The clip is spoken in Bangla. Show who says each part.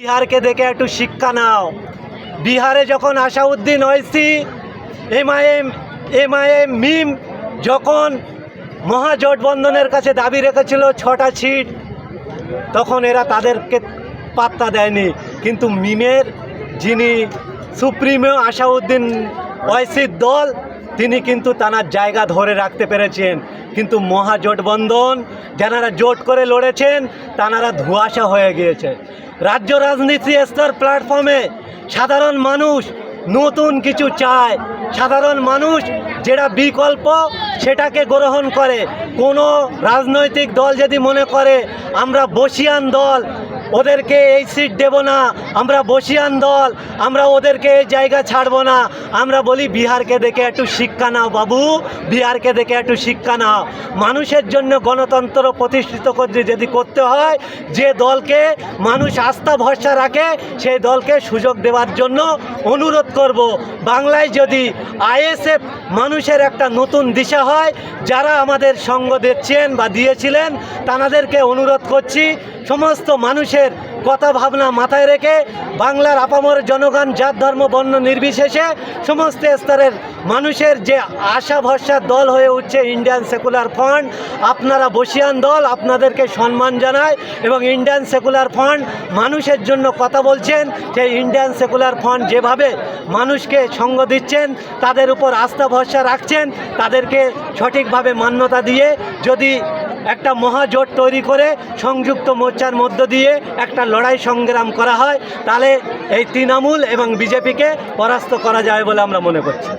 Speaker 1: বিহারকে দেখে একটু শিক্ষা নাও। বিহারে যখন আসাউদ্দিন ওয়েসি এমআইএম এমআইএম মিম যখন মহাজোটবন্ধনের কাছে দাবি রেখেছিল ছটা সিট, তখন এরা তাদেরকে পাত্তা দেয়নি। কিন্তু মিমের যিনি সুপ্রিমো আসাউদ্দিন ওয়াইসির দল, তিনি কিন্তু তানার জায়গা ধরে রাখতে পেরেছেন। কিন্তু মহাজোটবন্ধন যারা জোট করে লড়েছেন, তানারা ধোঁয়াশা হয়ে গিয়েছে। রাজ্য রাজনীতি স্তর প্ল্যাটফর্মে সাধারণ মানুষ নতুন কিছু চায়। সাধারণ মানুষ যেটা বিকল্প সেটাকে গ্রহণ করে। কোনো রাজনৈতিক দল যদি মনে করে, আমরা বসিয়ান দল, ওদেরকে এই সিট দেব না, আমরা বসিয়ান দল, আমরা ওদেরকে এই জায়গা ছাড়বো না, আমরা বলি বিহারকে দেখে একটু শিক্ষা নাও বাবু, বিহারকে দেখে একটু শিক্ষা নাও। মানুষের জন্য গণতন্ত্র প্রতিষ্ঠিত করতে যদি করতে হয়, যে দলকে মানুষ আস্থা, ভরসা রাখে, সেই দলকে সুযোগ দেওয়ার জন্য অনুরোধ করব। বাংলায় যদি আইএসএফ মানুষের একটা নতুন দিশা হয়। যারা আমাদের সঙ্গ দিচ্ছেন বা দিয়েছিলেন, তাদেরকে অনুরোধ করছি, সমস্ত মানুষের কথা ভাবনা মাথায় রেখে বাংলার আপামর জনগণ, জাত, ধর্ম, বর্ণ নির্বিশেষে সমস্ত স্তরের মানুষের যে আশা ভরসার দল হয়ে উঠছে ইন্ডিয়ান সেকুলার ফান্ড আপনারা বসিয়ান দল, আপনাদেরকে সম্মান জানায় এবং ইন্ডিয়ান সেকুলার ফান্ড মানুষের জন্য কথা বলছেন। সেই ইন্ডিয়ান সেকুলার ফান্ড যেভাবে মানুষকে সঙ্গ দিচ্ছেন, তাদের উপর আস্থা ভরসা রাখছেন, তাদেরকে সঠিকভাবে মান্যতা দিয়ে যদি একটা মহাজোট তৈরি করে সংযুক্ত মোর্চার মধ্য দিয়ে একটা লড়াই সংগ্রাম করা হয়। তাহলে এই তৃণমূল এবং বিজেপিকে পরাস্ত করা যায় বলে আমরা মনে করছি।